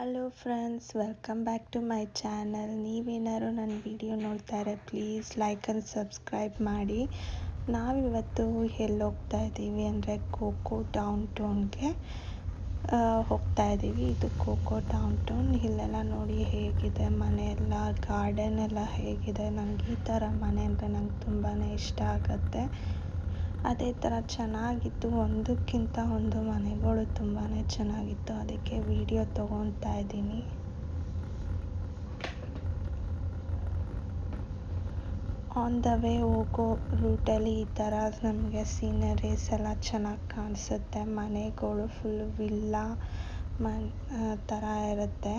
Hello friends welcome back to my channel ನೀವೇನಾದ್ರು ನನ್ನ video ನೋಡ್ತಾರೆ ಪ್ಲೀಸ್ ಲೈಕ್ ಆ್ಯಂಡ್ ಸಬ್ಸ್ಕ್ರೈಬ್ ಮಾಡಿ. ನಾವಿವತ್ತು ಎಲ್ಲಿ ಹೋಗ್ತಾ ಇದ್ದೀವಿ ಅಂದರೆ ಕೋಕೋ ಡೌನ್ ಟೌನ್ಗೆ ಹೋಗ್ತಾ ಇದ್ದೀವಿ. ಇದು ಕೋಕೋ ಡೌನ್ ಟೌನ್ ಇಲ್ಲೆಲ್ಲ ನೋಡಿ ಹೇಗಿದೆ ಮನೆ ಎಲ್ಲ ಗಾರ್ಡನ್ ಎಲ್ಲ ಹೇಗಿದೆ. ನನಗೆ ಈ ಥರ ಮನೆ ಅಂದರೆ ನಂಗೆ ತುಂಬಾ ಇಷ್ಟ ಆಗುತ್ತೆ. ಅದೇ ಥರ ಚೆನ್ನಾಗಿತ್ತು. ಒಂದಕ್ಕಿಂತ ಒಂದು ಮನೆಗಳು ತುಂಬಾ ಚೆನ್ನಾಗಿತ್ತು. ಅದಕ್ಕೆ ವಿಡಿಯೋ ತೊಗೊತಾ ಇದ್ದೀನಿ. ಆನ್ ದ ವೇ ಹೋಗೋ ರೂಟಲ್ಲಿ ಈ ಥರ ನಮಗೆ ಸೀನರೀಸ್ ಎಲ್ಲ ಚೆನ್ನಾಗಿ ಕಾಣಿಸುತ್ತೆ. ಮನೆಗಳು ಫುಲ್ ವಿಲ್ಲಾ ಮನ್ ಥರ ಇರುತ್ತೆ.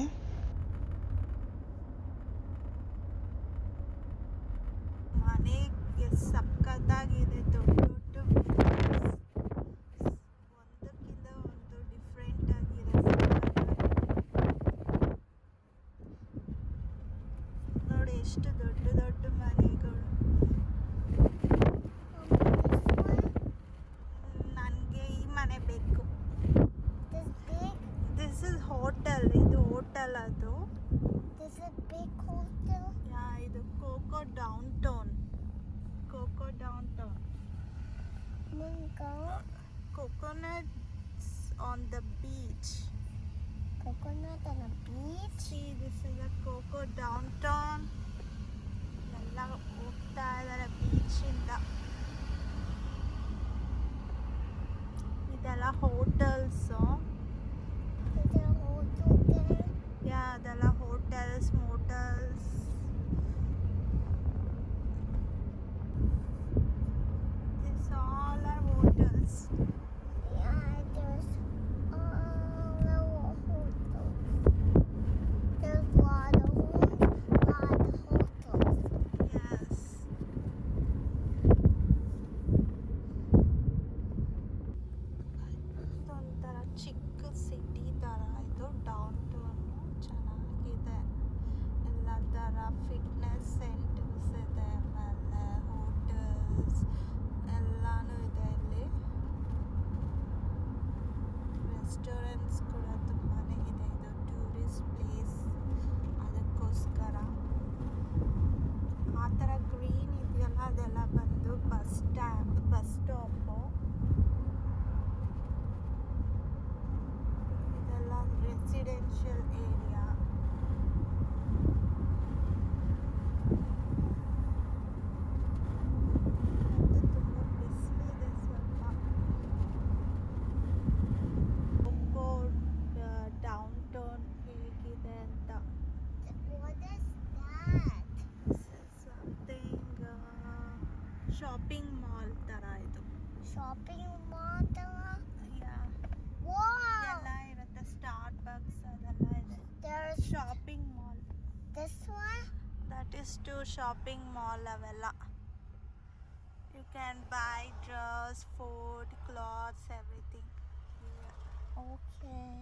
ದೊಡ್ಡ ದೊಡ್ಡ ಮನೆಗಳು ನನಗೆ ಈ ಮನೆ ಬೇಕು This big, this is hotel ಇದು ಹೋಟೆಲ್ ಅದು this is big hotel. ಯಾ ಇದು coco downtown coco downtown Mango, coconuts on the beach. coconut on a beach. See, this is a Coco downtown. ಹೋಗ್ತಾ ಇದ್ದಾರೆ ಬೀಚಿಂದ ಇದೆಲ್ಲ hotels That is to shopping mall ಅವೆಲ್ಲ you can buy dress food clothes everything Okay.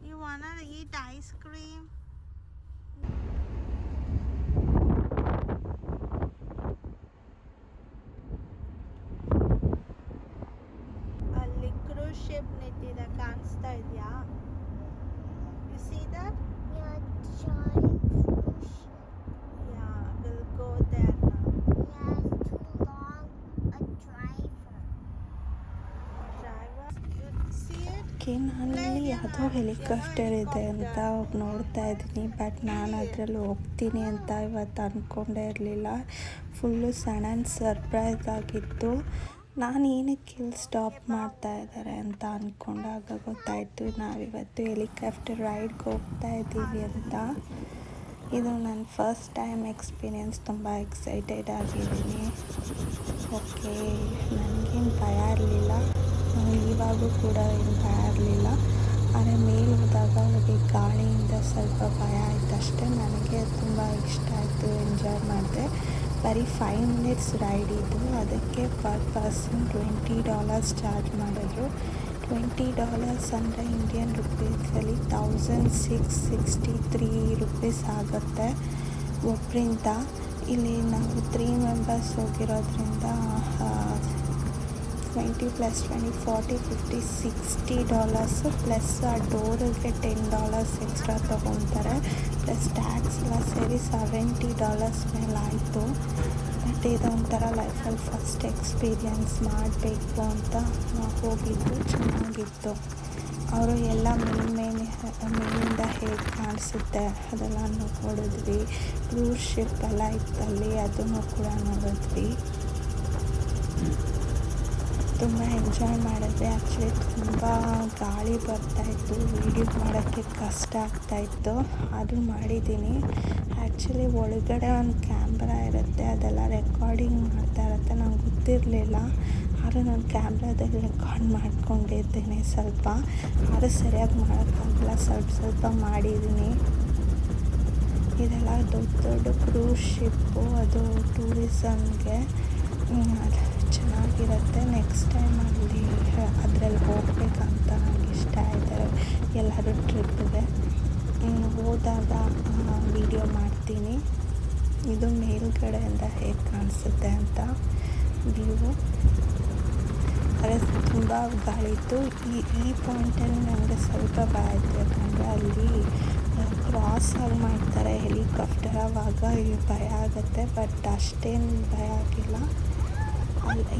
You wanna eat ice cream Will go there Yeah, too long. A driver. Driver see it K ನಾನಲ್ಲಿ ಯಾವುದೋ helicopter ಇದೆ ಅಂತ ನೋಡ್ತಾ ಇದ್ದೀನಿ but ನಾನು ಅದರಲ್ಲಿ ಹೋಗ್ತೀನಿ ಅಂತ ಇವತ್ತು ಅಂದ್ಕೊಂಡೇ ಇರಲಿಲ್ಲ ಫುಲ್ಲು ಸಡನ್ ಸರ್ಪ್ರೈಸ್ ಆಗಿತ್ತು ನಾನು ಏನಕ್ಕೆ ಇಲ್ಲಿ ಸ್ಟಾಪ್ ಮಾಡ್ತಾ ಇದ್ದಾರೆ ಅಂತ ಅಂದ್ಕೊಂಡಾಗ ಗೊತ್ತಾಯಿತು ನಾವಿವತ್ತು ಹೆಲಿಕಾಪ್ಟರ್ ರೈಡ್ಗೆ ಹೋಗ್ತಾ ಇದ್ದೀವಿ ಅಂತ ಇದು ನನ್ನ ಫಸ್ಟ್ ಟೈಮ್ ಎಕ್ಸ್ಪೀರಿಯೆನ್ಸ್ ತುಂಬ ಎಕ್ಸೈಟೆಡ್ ಆಗಿದ್ದೀನಿ. ಓಕೆ ನನಗೇನು ಭಯ ಇರಲಿಲ್ಲ. ಇವಾಗೂ ಕೂಡ ಏನು ಭಯ ಇರಲಿಲ್ಲ. ಆದರೆ ಮೇಲೆ ಹೋದಾಗ ನನಗೆ ಗಾಳಿಯಿಂದ ಸ್ವಲ್ಪ ಭಯ ಆಯ್ತು ಅಷ್ಟೇ. ನನಗೆ ತುಂಬ ಇಷ್ಟ ಆಯಿತು ಎಂಜಾಯ್ ಮಾಡಿದೆ. ಬರೀ ಫೈವ್ ಮಿನಿಟ್ಸ್ ರೈಡ್ ಇದ್ದು, ಅದಕ್ಕೆ per person twenty dollars charge ಮಾಡಿದ್ರು. ಟ್ವೆಂಟಿ ಡಾಲರ್ಸ್ ಅಂದರೆ Indian ರುಪೀಸಲ್ಲಿ thousand six sixty three rupees ಆಗುತ್ತೆ. ಒಬ್ಬರಿಂದ ಇಲ್ಲಿ ನಾವು three members ಹೋಗಿರೋದ್ರಿಂದ twenty plus twenty forty fifty sixty dollars plus ಆ ಡೋರಿಗೆ ಟೆನ್ ಡಾಲರ್ಸ್ ಎಕ್ಸ್ಟ್ರಾ ತೊಗೊತಾರೆ. ಪ್ಲಸ್ ಟ್ಯಾಕ್ಸ್ ಎಲ್ಲ ಸೇರಿ ಸೆವೆಂಟಿ ಡಾಲರ್ಸ್ ಮೇಲೆ ಆಯಿತು. ಬಟ್ ಇದೊಂಥರ ಲೈಫಲ್ಲಿ ಫಸ್ಟ್ ಎಕ್ಸ್ಪೀರಿಯನ್ಸ್ ಮಾಡಬೇಕು ಅಂತ ನಾವು ಹೋಗಿದ್ದು, ಚೆನ್ನಾಗಿತ್ತು. ಅವರು ಎಲ್ಲ ಮೇಲ್ಮೇಲೆ ಮೇಲಿಂದ ಹೇಗೆ ಕಾಣಿಸುತ್ತೆ ಅದೆಲ್ಲ ನೋಡಿದ್ವಿ. ಕ್ರೂಸ್ ಶಿಪ್ ಎಲ್ಲ ಇತ್ತಲ್ಲಿ, ಅದನ್ನು ಕೂಡ ನೋಡಿದ್ವಿ. ತುಂಬ ಎಂಜಾಯ್ ಮಾಡಿದ್ವಿ ಆ್ಯಕ್ಚುಲಿ ತುಂಬ ಗಾಳಿ ಬರ್ತಾಯಿತ್ತು ವೀಡಿಯೋ ಮಾಡೋಕ್ಕೆ ಕಷ್ಟ ಆಗ್ತಾಯಿತ್ತು ಅದು ಮಾಡಿದ್ದೀನಿ. ಆ್ಯಕ್ಚುಲಿ ಒಳಗಡೆ ಒಂದು ಕ್ಯಾಮ್ರಾ ಇರುತ್ತೆ. ಅದೆಲ್ಲ ರೆಕಾರ್ಡಿಂಗ್ ಮಾಡ್ತಾ ಇರುತ್ತೆ. ನಂಗೆ ಗೊತ್ತಿರಲಿಲ್ಲ. ಆದರೆ ನಾನು ಕ್ಯಾಮ್ರಾದಲ್ಲಿ ರೆಕಾರ್ಡ್ ಮಾಡ್ಕೊಂಡಿದ್ದೇನೆ ಸ್ವಲ್ಪ. ಆದರೆ ಸರಿಯಾಗಿ ಮಾಡೋಕ್ಕಾಗಲ್ಲ. ಸ್ವಲ್ಪ ಸ್ವಲ್ಪ ಮಾಡಿದ್ದೀನಿ. ಇದೆಲ್ಲ ದೊಡ್ಡ ದೊಡ್ಡ ಕ್ರೂಸ್ ಶಿಪ್ಪು ಅದು ಟೂರಿಸಮ್ಗೆ ಚೆನ್ನಾಗಿರುತ್ತೆ. ನೆಕ್ಸ್ಟ್ ಟೈಮ್ ಅಲ್ಲಿ ಅದರಲ್ಲಿ ಹೋಗ್ಬೇಕಂತ ನನಗೆ ಇಷ್ಟ ಇದೆ ಎಲ್ಲರೂ ಟ್ರಿಪ್ಪಿಗೆ ಹೋದಾಗ ವಿಡಿಯೋ ಮಾಡ್ತೀನಿ. ಇದು ಮೇಲ್ಗಡೆಯಿಂದ ಹೇಗೆ ಕಾಣಿಸುತ್ತೆ ಅಂತ ವ್ಯೂ ಅದೇ ತುಂಬ ಗಾಳಿ ಇತ್ತು. ಈ ಈ ಪಾಯಿಂಟಲ್ಲಿ ನನಗೆ ಸ್ವಲ್ಪ ಭಯ ಆಯಿತು ಯಾಕಂದರೆ ಅಲ್ಲಿ ಕ್ರಾಸ್ ಆಗಿ ಮಾಡ್ತಾರೆ ಹೆಲಿಕಾಪ್ಟರ್ ಆವಾಗ ಭಯ ಆಗುತ್ತೆ ಬಟ್ ಅಷ್ಟೇನು ಭಯ ಆಗಿಲ್ಲ.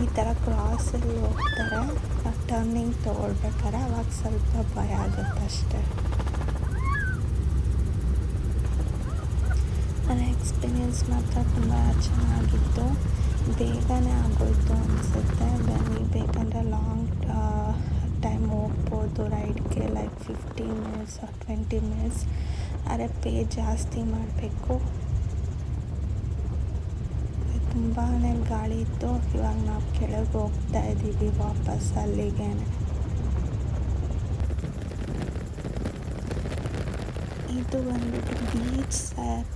ಈ ಥರ ಕ್ರಾಸಲ್ಲಿ ಹೋಗ್ತಾರೆ ಟರ್ನಿಂಗ್ ತೊಗೊಳ್ಬೇಕಾರೆ ಅವಾಗ ಸ್ವಲ್ಪ ಭಯ ಆಗುತ್ತೆ ಅಷ್ಟೇ. ನನ್ನ ಎಕ್ಸ್ಪೀರಿಯೆನ್ಸ್ ಮಾತ್ರ ತುಂಬ ಚೆನ್ನಾಗಿತ್ತು. ಬೇಗನೆ ಆಗೋಯ್ತು ಅನಿಸುತ್ತೆ. ಬನ್ನಿ ಬೇಕಂದರೆ ಲಾಂಗ್ ಟೈಮ್ ಹೋಗ್ಬೋದು ರೈಡ್ಗೆ like fifteen minutes or twenty minutes ಆದರೆ ಪೇ ಜಾಸ್ತಿ ಮಾಡಬೇಕು. ತುಂಬಾ ಗಾಳಿ ಇತ್ತು. ಇವಾಗ ನಾವು ಕೆಳಗೆ ಹೋಗ್ತಾ ಇದ್ದೀವಿ, ವಾಪಸ್ ಅಲ್ಲಿಗೆ. ಇದು ಬಂದ್ಬಿಟ್ಟು ಬೀಚ್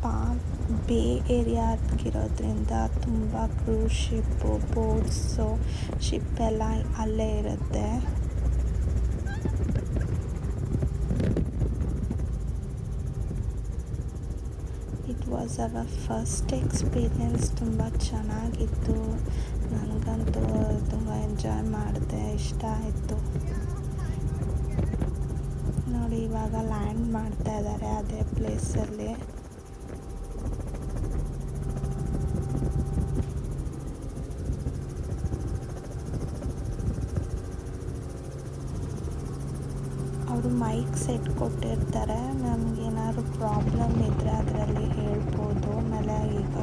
ಪಾಮ್ ಬೇ ಏರಿಯಾ ಆಗಿರೋದ್ರಿಂದ ತುಂಬ ಕ್ರೂಸ್ ಶಿಪ್ಪು ಬೋಟ್ಸು ಶಿಪ್ ಎಲ್ಲ ಅಲ್ಲೇ ಇರುತ್ತೆ. ಅವರ್ ಫಸ್ಟ್ ಎಕ್ಸ್ಪೀರಿಯನ್ಸ್ ತುಂಬ ಚೆನ್ನಾಗಿತ್ತು. ನನಗಂತೂ ತುಂಬ ಎಂಜಾಯ್ ಮಾಡಿದೆ, ಇಷ್ಟ ಆಯಿತು. ನೋಡಿ, ಇವಾಗ ಲ್ಯಾಂಡ್ ಮಾಡ್ತಾ ಇದ್ದಾರೆ ಅದೇ ಪ್ಲೇಸಲ್ಲಿ ಅವರು ಮೈಕ್ ಸೆಟ್ ಕೊಟ್ಟಿರ್ತಾರೆ, ನಮಗೇನಾದ್ರು ಪ್ರಾಬ್ಲಮ್ ಇದ್ದರೆ ಅದರಲ್ಲಿ ಹೇಳ್ಬೋದು ಆಮೇಲೆ ಈಗ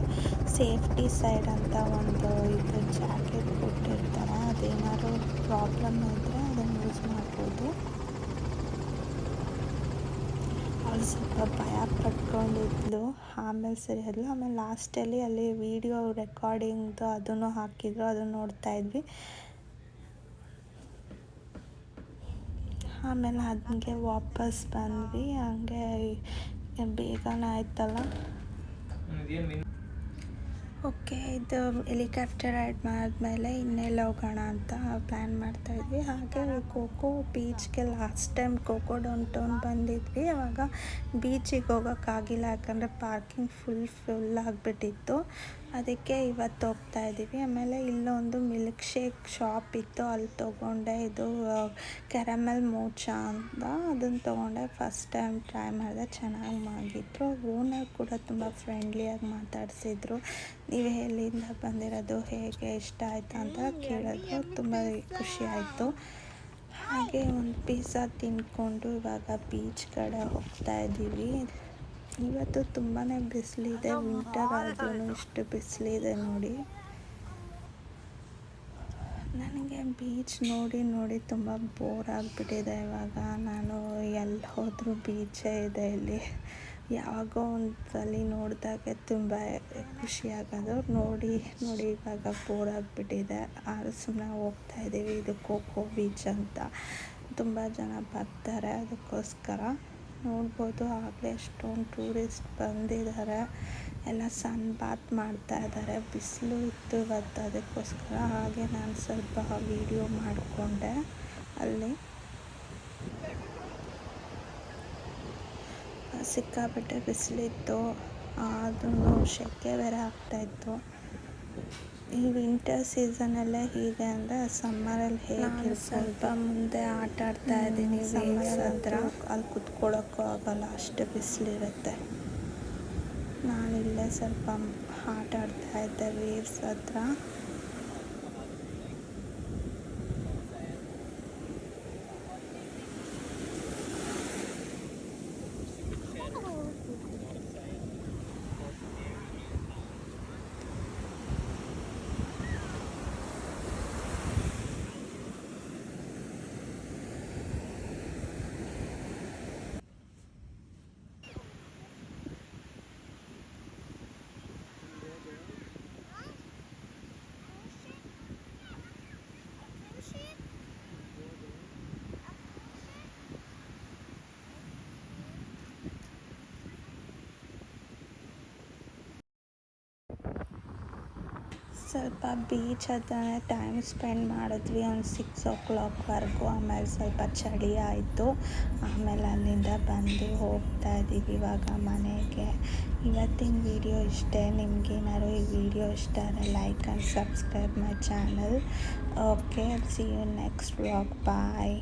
ಸೇಫ್ಟಿ ಸೈಡ್ ಅಂತ ಒಂದು ಇದು ಜಾಕೆಟ್ ಕೊಟ್ಟಿರ್ತಾರೆ. ಅದೇನಾದ್ರು ಪ್ರಾಬ್ಲಮ್ ಇದ್ದರೆ ಅದನ್ನು ಯೂಸ್ ಮಾಡ್ಬೋದು. ಅವಳು ಸ್ವಲ್ಪ ಭಯ ಪಟ್ಕೊಂಡಿದ್ಲು. ಆಮೇಲೆ ಸರಿ ಆದ್ಲು. ಆಮೇಲೆ ಲಾಸ್ಟಲ್ಲಿ ಅಲ್ಲಿ ವಿಡಿಯೋ ರೆಕಾರ್ಡಿಂಗ್ದು ಅದನ್ನು ಹಾಕಿದ್ರು. ಅದನ್ನು ನೋಡ್ತಾ ಇದ್ವಿ. ಆಮೇಲೆ ಹಂಗೆ ವಾಪಸ್ ಬಂದ್ವಿ. ಹಂಗೆ ಬೇಗನೆ ಆಯ್ತಲ್ಲ. ಓಕೆ, ಇದು ಹೆಲಿಕಾಪ್ಟರ್ ಆ್ಯಡ್ ಮಾಡಿದ್ಮೇಲೆ ಇನ್ನೆಲ್ಲ ಹೋಗೋಣ ಅಂತ ಪ್ಲ್ಯಾನ್ ಮಾಡ್ತಾಯಿದ್ವಿ ಹಾಗೆ ಕೋಕೋ ಬೀಚ್ಗೆ last time Cocoa downtown ಬಂದಿದ್ವಿ. ಆವಾಗ ಬೀಚಿಗೆ ಹೋಗೋಕ್ಕಾಗಿಲ್ಲ ಯಾಕಂದರೆ ಪಾರ್ಕಿಂಗ್ ಫುಲ್ ಫುಲ್ ಆಗಿಬಿಟ್ಟಿತ್ತು. ಅದಕ್ಕೆ ಇವತ್ತು ಹೋಗ್ತಾ ಇದ್ದೀವಿ. ಆಮೇಲೆ ಇಲ್ಲೊಂದು ಮಿಲ್ಕ್ ಶೇಕ್ ಶಾಪ್ ಇತ್ತು. ಅಲ್ಲಿ ತೊಗೊಂಡೆ ಇದು ಕ್ಯಾರಮೆಲ್ ಮೋಚ ಅಂತ. ಅದನ್ನು ತೊಗೊಂಡೆ. ಫಸ್ಟ್ ಟೈಮ್ ಟ್ರೈ ಮಾಡಿದೆ. ಚೆನ್ನಾಗಿ ಮಾಡಿದ್ರು. ಓನರ್ ಕೂಡ ತುಂಬ ಫ್ರೆಂಡ್ಲಿಯಾಗಿ ಮಾತಾಡಿಸಿದ್ರು. ನೀವು ಎಲ್ಲಿಂದ ಬಂದಿರೋದು, ಹೇಗೆ ಇಷ್ಟ ಆಯಿತು ಅಂತ ಕೇಳಿದ್ರು. ತುಂಬ ಖುಷಿ ಆಯಿತು. ಹಾಗೆ ಒಂದು ಪಿಜ್ಜಾ ತಿಂದ್ಕೊಂಡು ಇವಾಗ ಬೀಚ್ ಕಡೆ ಹೋಗ್ತಾ ಇದ್ದೀವಿ. ಇವತ್ತು ತುಂಬಾ ಬಿಸಿಲಿದೆ ವಿಂಟರ್ ಆದ್ರೂ ಇಷ್ಟು ಬಿಸಿಲಿದೆ ನೋಡಿ. ನನಗೆ ಬೀಚ್ ನೋಡಿ ನೋಡಿ ತುಂಬ ಬೋರ್ ಆಗಿಬಿಟ್ಟಿದೆ ಇವಾಗ. ನಾನು ಎಲ್ಲಿ ಹೋದರೂ ಬೀಚೇ ಇದೆ ಇಲ್ಲಿ. ಯಾವಾಗೋ ಒಂದ್ಸಲಿ ನೋಡಿದಾಗ ತುಂಬ ಖುಷಿಯಾಗೋದು ನೋಡಿ ನೋಡಿ ಇವಾಗ ಬೋರ್ ಆಗಿಬಿಟ್ಟಿದೆ. ಆದರೂ ಸುಮ್ಮನೆ ಹೋಗ್ತಾ ಇದ್ದೀವಿ ಇದು ಖೋ ಬೀಚ್ ಅಂತ. ತುಂಬ ಜನ ಬರ್ತಾರೆ ಅದಕ್ಕೋಸ್ಕರ. ನೋಡ್ಬೋದು, ಆಗಲೇ ಎಷ್ಟೊಂದು ಟೂರಿಸ್ಟ್ ಬಂದಿದ್ದಾರೆ ಎಲ್ಲ ಸನ್ ಬಾತ್ ಮಾಡ್ತಾ ಇದ್ದಾರೆ ಬಿಸಿಲು ಇತ್ತು ಇವತ್ತು, ಅದಕ್ಕೋಸ್ಕರ ಹಾಗೆ ನಾನು ಸ್ವಲ್ಪ ವೀಡಿಯೋ ಮಾಡಿಕೊಂಡೆ. ಅಲ್ಲಿ ಸಿಕ್ಕಾಪಟ್ಟೆ ಬಿಸಿಲಿತ್ತು. ಆದ್ರೂ ಶೆಕೆ ಬೇರೆ ಆಗ್ತಾಯಿತ್ತು ಈ ವಿಂಟರ್ ಸೀಸನಲ್ಲೇ ಹೀಗೆ ಅಂದರೆ ಸಮ್ಮರಲ್ಲಿ ಹೇಗೆ ಸ್ವಲ್ಪ ಮುಂದೆ ಆಟ ಆಡ್ತಾ ಇದ್ದೀನಿ ಸಮ್ಮರ್ ಹತ್ರ. ಅಲ್ಲಿ ಕುತ್ಕೊಳ್ಳೋಕ್ಕೂ ಆಗಲ್ಲ ಅಷ್ಟು ಬಿಸಿಲಿರುತ್ತೆ. ನಾನಿಲ್ಲೇ ಸ್ವಲ್ಪ ಆಟ ಆಡ್ತಾ ಇದ್ದೆ ವೇವ್ಸ್ ಹತ್ರ. ಸ್ವಲ್ಪ ಬೀಚ್ ಹತ್ರ ಟೈಮ್ ಸ್ಪೆಂಡ್ ಮಾಡಿದ್ವಿ ಒಂದು ಸಿಕ್ಸ್ ಓ ಕ್ಲಾಕ್ವರೆಗೂ ಆಮೇಲೆ ಸ್ವಲ್ಪ ಚಳಿ ಆಯಿತು. ಆಮೇಲೆ ಅಲ್ಲಿಂದ ಬಂದು ಹೋಗ್ತಾ ಇದ್ದೀವಿ ಇವಾಗ ಮನೆಗೆ. ಇವತ್ತಿನ ವಿಡಿಯೋ ಇಷ್ಟೇ. ನಿಮ್ಗೇನಾದ್ರು ಈ ವಿಡಿಯೋ ಇಷ್ಟ ಆದರೆ like and subscribe my channel okay see you next vlog bye